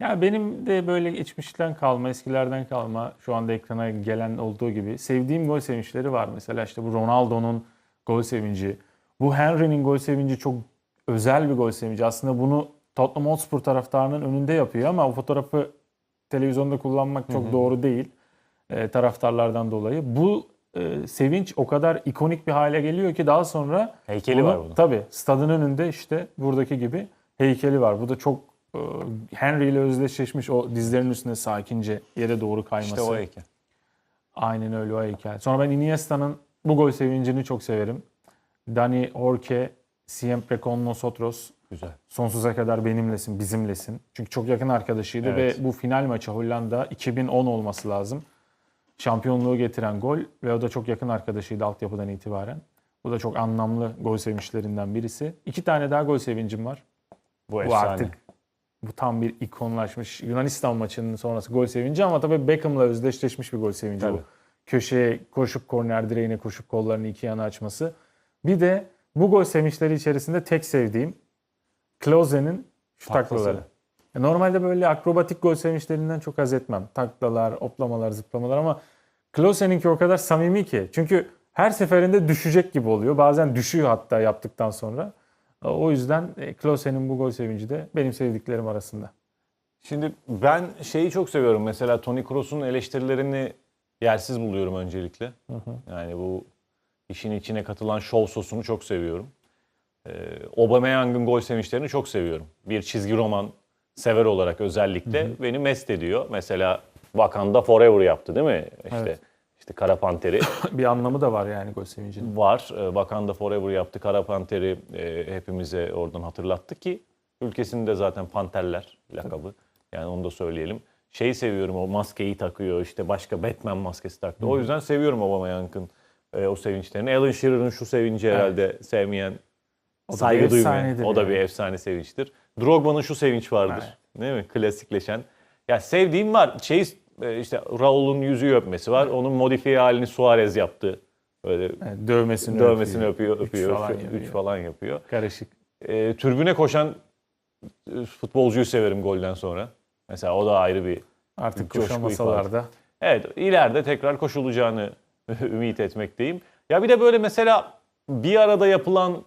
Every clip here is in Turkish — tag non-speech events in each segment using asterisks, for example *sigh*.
Ya benim de böyle geçmişten kalma, eskilerden kalma, şu anda ekrana gelen olduğu gibi sevdiğim gol sevinçleri var. Mesela işte bu Ronaldo'nun gol sevinci, bu Henry'nin gol sevinci çok özel bir gol sevinci. Aslında bunu Tottenham Hotspur taraftarının önünde yapıyor ama o fotoğrafı televizyonda kullanmak çok doğru değil e, taraftarlardan dolayı. Bu e, sevinç o kadar ikonik bir hale geliyor ki daha sonra Heykeli var bunun. Tabii stadın önünde işte buradaki gibi heykeli var. Bu da çok Henry ile özdeşleşmiş o dizlerinin üstünde sakince yere doğru kayması. İşte o heykel. Aynen öyle o heykel. Sonra ben Iniesta'nın bu gol sevincini çok severim. Dani Orke, siempre con nosotros. Güzel. Sonsuza kadar benimlesin, bizimlesin. Çünkü çok yakın arkadaşıydı Evet. ve bu final maçı Hollanda 2010 olması lazım. Şampiyonluğu getiren gol ve o da çok yakın arkadaşıydı altyapıdan itibaren. Bu da çok anlamlı gol sevinçlerinden birisi. İki tane daha gol sevincim var. Bu, Bu efsane. artık bu tam bir ikonlaşmış Yunanistan maçının sonrası gol sevinci ama tabii Beckham'la özdeşleşmiş bir gol sevinci Tabii. bu. Köşeye koşup korner direğine koşup kollarını iki yana açması. Bir de bu gol sevinçleri içerisinde tek sevdiğim Klose'nin şu Taklası. taklaları. Ya Normalde böyle akrobatik gol sevinçlerinden çok haz etmem. Taklalar, oplamalar, zıplamalar ama Klose'ninki o kadar samimi ki. Çünkü her seferinde düşecek gibi oluyor. Bazen düşüyor hatta yaptıktan sonra. O yüzden e, Klose'nin bu gol sevinci de benim sevdiklerim arasında. Şimdi ben şeyi çok seviyorum. Mesela Toni Kroos'un eleştirilerini yersiz buluyorum öncelikle. Yani bu işin içine katılan şov sosunu çok seviyorum. Ee, Aubameyang'ın gol sevinçlerini çok seviyorum. Bir çizgi roman sever olarak özellikle beni mest ediyor. Mesela Wakanda Forever yaptı değil mi? İşte Evet. İşte Kara Panter'i *coughs* Bir anlamı da var yani gol sevincinin. var. Ee, Wakanda Forever yaptı. Kara Panter'i e, hepimize oradan hatırlattı ki ülkesinde zaten Panterler lakabı. Yani onu da söyleyelim. Şeyi seviyorum o maskeyi takıyor işte başka Batman maskesi taktı. O yüzden seviyorum Aubameyang'ın e, o sevinçlerini. Alan Shearer'ın şu sevinci herhalde sevmeyen O saygı duymayan. O da yani. bir efsane sevinçtir. Drogba'nın şu sevinç vardır. Değil mi? Klasikleşen. Ya sevdiğim var. Şey işte Raul'un yüzüğü öpmesi var. Onun modifiye halini Suarez yaptı. Böyle Evet, dövmesini, dövmesini öpüyor. öpüyor, Üç öpüyor. falan Üç yapıyor. falan yapıyor. Karışık. E, türbüne koşan futbolcuyu severim golden sonra. Mesela o da ayrı bir Artık Coşku koşamasalar da. Evet, ileride tekrar koşulacağını *laughs* ümit etmekteyim. Ya bir de böyle mesela bir arada yapılan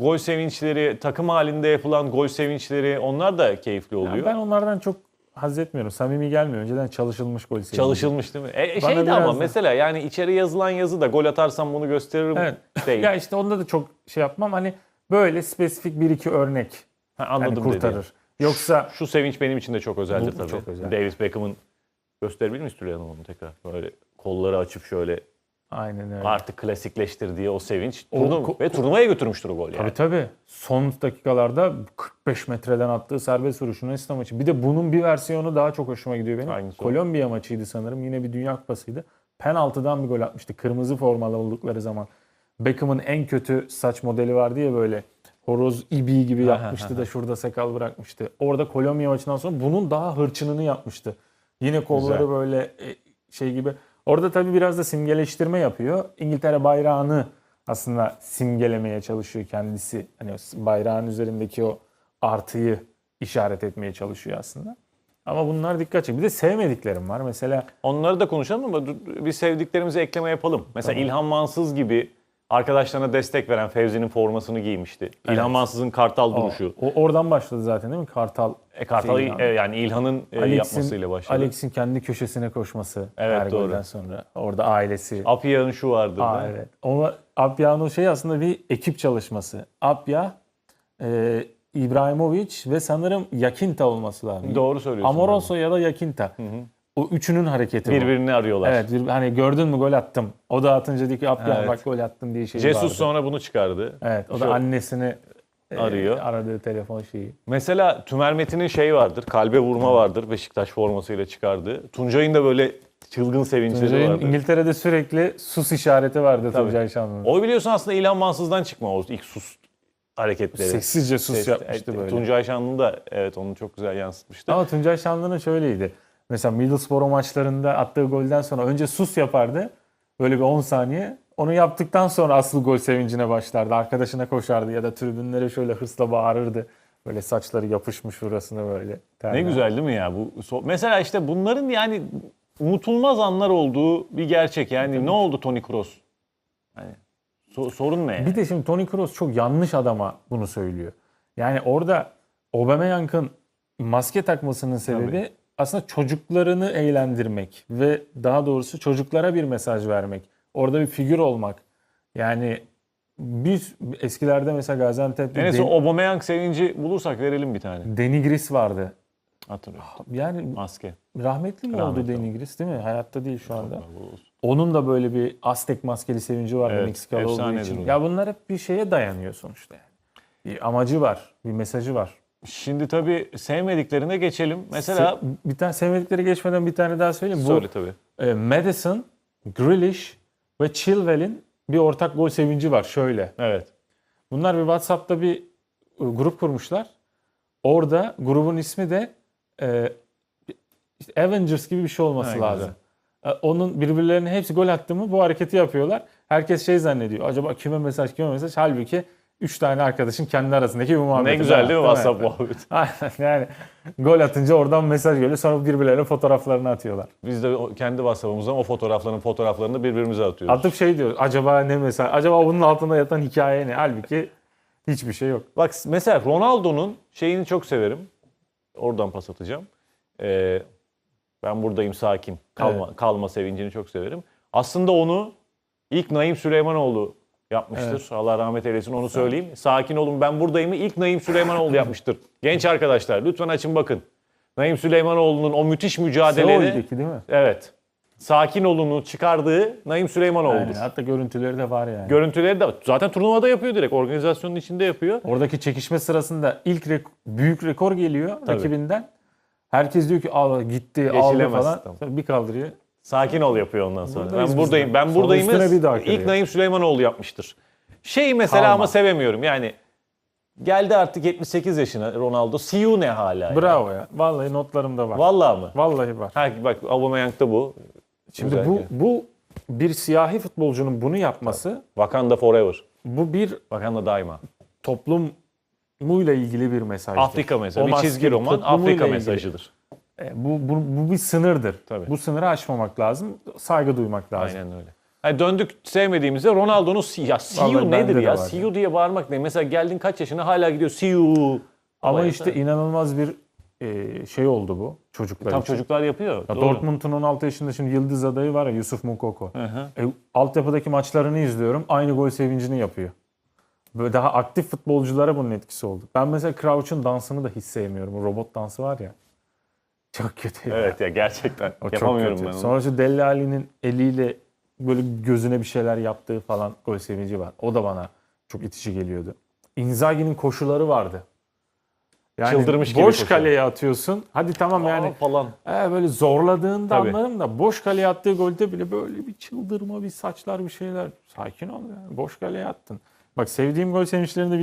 gol sevinçleri, takım halinde yapılan gol sevinçleri onlar da keyifli oluyor. ben onlardan çok haz etmiyorum. Samimi gelmiyor. Önceden çalışılmış gol sevinci. Çalışılmış değil mi? E, Bana şey de ama da- mesela yani içeri yazılan yazı da gol atarsam bunu gösteririm Evet. değil. Ya işte onda da çok şey yapmam. Hani böyle spesifik bir iki örnek Ha, hani anladım kurtarır. dedi. Yoksa Şu sevinç benim için de çok özeldir tabii. çok özel. David Beckham'ın gösterebilir miyiz Tülay Hanım onu tekrar? Böyle kolları açıp şöyle aynen öyle. artık klasikleştirdiği o sevinç. O- Turnu- ko- ve turnuvaya götürmüştür o gol yani. Tabii tabii. Son dakikalarda 45 metreden attığı serbest vuruş Yunanistan maçı. Bir de bunun bir versiyonu daha çok hoşuma gidiyor benim. Hangisi? Kolombiya maçıydı sanırım. Yine bir Dünya Kupası'ydı. Penaltıdan bir gol atmıştı. Kırmızı formalı oldukları zaman. Beckham'ın en kötü saç modeli vardı ya böyle. Horoz ibi gibi yapmıştı da şurada sakal bırakmıştı. Orada Kolombiya maçından sonra bunun daha hırçınını yapmıştı. Yine kolları Güzel. böyle e, şey gibi. Orada tabii biraz da simgeleştirme yapıyor. İngiltere bayrağını aslında simgelemeye çalışıyor kendisi. Hani bayrağın üzerindeki o artıyı işaret etmeye çalışıyor aslında. Ama bunlar dikkat çekiyor. Bir de sevmediklerim var. Mesela Onları da konuşalım ama bir sevdiklerimize ekleme yapalım. Mesela İlhan Mansız gibi arkadaşlarına destek veren Fevzi'nin formasını giymişti. İlhan Mansız'ın kartal o, duruşu. o oradan başladı zaten değil mi? Kartal. E, kartal şey, e, yani İlhan'ın e, yapmasıyla başladı. Alex'in kendi köşesine koşması Evet, doğru. sonra. Orada ailesi. Apya'nın şu vardı. Aa, evet. Ama Apya'nın şey aslında bir ekip çalışması. Apya, e, İbrahimovic ve sanırım Yakinta olması lazım. Doğru söylüyorsun. Amoroso ya da Yakinta. O üçünün hareketi bu. Birbirini arıyorlar. Evet, bir, hani gördün mü gol attım. O da atınca diyor ki Apya Evet. bak gol attım diye şey Jesus vardı. sonra bunu çıkardı. Evet, o Şu- da annesini e, Arıyor. aradığı telefon şeyi. Mesela Tümer Metin'in şey vardır. Kalbe vurma vardır. Beşiktaş formasıyla çıkardı. Tuncay'ın da böyle çılgın sevinçleri Tuncay'ın vardı. İngiltere'de sürekli sus işareti vardı Tabii. Tuncay Şanlı'nın. O biliyorsun aslında İlhan Mansız'dan çıkma o ilk sus hareketleri. Sessizce sus Ses- yapmıştı evet, böyle. Tuncay Şanlı da evet onu çok güzel yansıtmıştı. Ama Tuncay Şanlı'nın şöyleydi. Mesela Middlesbrough maçlarında attığı golden sonra önce sus yapardı. Böyle bir 10 saniye. Onu yaptıktan sonra asıl gol sevincine başlardı. Arkadaşına koşardı ya da tribünlere şöyle hırsla bağırırdı. Böyle saçları yapışmış burasına böyle. Ne terler. güzel değil mi ya? Bu mesela işte bunların yani unutulmaz anlar olduğu bir gerçek. Yani ne oldu Toni Kroos? Yani so- sorun ne? yani? Bir de şimdi Toni Kroos çok yanlış adama bunu söylüyor. Yani orada Aubameyang'ın maske takmasının sebebi aslında çocuklarını eğlendirmek ve daha doğrusu çocuklara bir mesaj vermek. Orada bir figür olmak. Yani biz eskilerde mesela Gaziantep'te En son Aubameyang sevinci bulursak verelim bir tane. Denigris vardı. Hatırlıyorum. Yani Maske. rahmetli mi Rahmetli oldu. Denigris değil mi? Hayatta değil şu anda. Onun da böyle bir Aztek maskeli sevinci vardı Evet, Meksikalı olduğu için. Ya bunlar hep bir şeye dayanıyor sonuçta. Yani. Bir amacı var, bir mesajı var. Şimdi tabii sevmediklerine geçelim. Mesela Se- bir tane sevmedikleri geçmeden bir tane daha söyleyeyim. söyle Bu tabii. e, Madison, Grealish ve Chilwell'in bir ortak gol sevinci var şöyle. Evet. Bunlar bir WhatsApp'ta bir e, grup kurmuşlar. Orada grubun ismi de e, işte Avengers gibi bir şey olması Ha, lazım. E, Onun birbirlerine hepsi gol attı mı bu hareketi yapıyorlar. Herkes şey zannediyor. Acaba kime mesaj kime mesaj? Halbuki 3 tane arkadaşın kendi arasındaki bir muhabbet. Ne güzel değil mi WhatsApp muhabbeti? *laughs* Aynen yani gol atınca oradan mesaj geliyor. Sonra birbirlerine fotoğraflarını atıyorlar. Biz de kendi WhatsApp'ımızdan o fotoğrafların fotoğraflarını birbirimize atıyoruz. Atıp şey diyoruz. Acaba ne mesaj? Acaba bunun altında yatan hikaye ne? Halbuki hiçbir şey yok. Bak mesela Ronaldo'nun şeyini çok severim. Oradan pas atacağım. Ee, ben buradayım sakin. Kalma, kalma sevincini çok severim. Aslında onu ilk Naim Süleymanoğlu yapmıştır. Allah rahmet eylesin onu söyleyeyim. Sakin olun ben buradayım'ı ilk Naim Süleymanoğlu yapmıştır. Genç arkadaşlar lütfen açın bakın. Naim Süleymanoğlu'nun o müthiş mücadeleleri. Seoul'deki değil mi? Evet. Sakin olunu çıkardığı Naim Süleymanoğlu'dur. Yani hatta görüntüleri de var yani. Görüntüleri de zaten turnuvada yapıyor direkt. Organizasyonun içinde yapıyor. Oradaki çekişme sırasında ilk rek- büyük rekor geliyor rakibinden. Herkes diyor ki al gitti aldı falan. tamam. Bir kaldırıyor. Sakin ol yapıyor ondan sonra. Buradayız ben buradayım. Ben Sonra buradayım. üstüne bir daha İlk kırıyor. Naim Süleymanoğlu yapmıştır. Şey mesela Kalma. ama sevemiyorum. Yani geldi artık 78 yaşına Ronaldo. See you ne hala? ya? Bravo ya. Vallahi notlarımda var. Vallahi mı? Vallahi var. Ha, bak Aubameyang'da bu. Şimdi Güzel bu yani. bu bir siyahi futbolcunun bunu yapması Wakanda forever. bu bir Wakanda daima. toplumuyla ilgili bir mesaj. Afrika mesajı. O Bir maske çizgi roman toplumuyla Afrika ilgili. mesajıdır. E, Bu, bu, bu bir sınırdır. Tabii. Bu sınırı aşmamak lazım. Saygı duymak lazım. Aynen öyle. Yani döndük sevmediğimizde Ronaldo'nun ya see you nedir ya? See you diye bağırmak ne? Mesela geldin kaç yaşına hala gidiyor see you. Ama Vay işte inanılmaz bir e, şey oldu bu çocuklar Tam için. çocuklar yapıyor. Ya Doğru. Dortmund'un 16 yaşında şimdi yıldız adayı var ya Yusuf Mukoko. Hı hı. E, altyapıdaki maçlarını izliyorum. Aynı gol sevincini yapıyor. Böyle daha aktif futbolculara bunun etkisi oldu. Ben mesela Crouch'un dansını da hiç sevmiyorum. O robot dansı var ya. Çok kötü ya. Evet ya gerçekten O çok yapamıyorum kötü. ben onu. Sonra şu Deli Ali'nin eliyle böyle gözüne bir şeyler yaptığı falan gol sevinci var. O da bana çok itici geliyordu. Inzaghi'nin koşuları vardı. Yani Çıldırmış boş koşuyor. kaleye atıyorsun. Hadi tamam yani Aa, falan. e, böyle zorladığında Tabii. anlarım da boş kaleye attığı golde bile böyle bir çıldırma, bir saçlar, bir şeyler. Sakin ol ya. Boş kaleye attın. Bak sevdiğim gol sevinçlerinde bir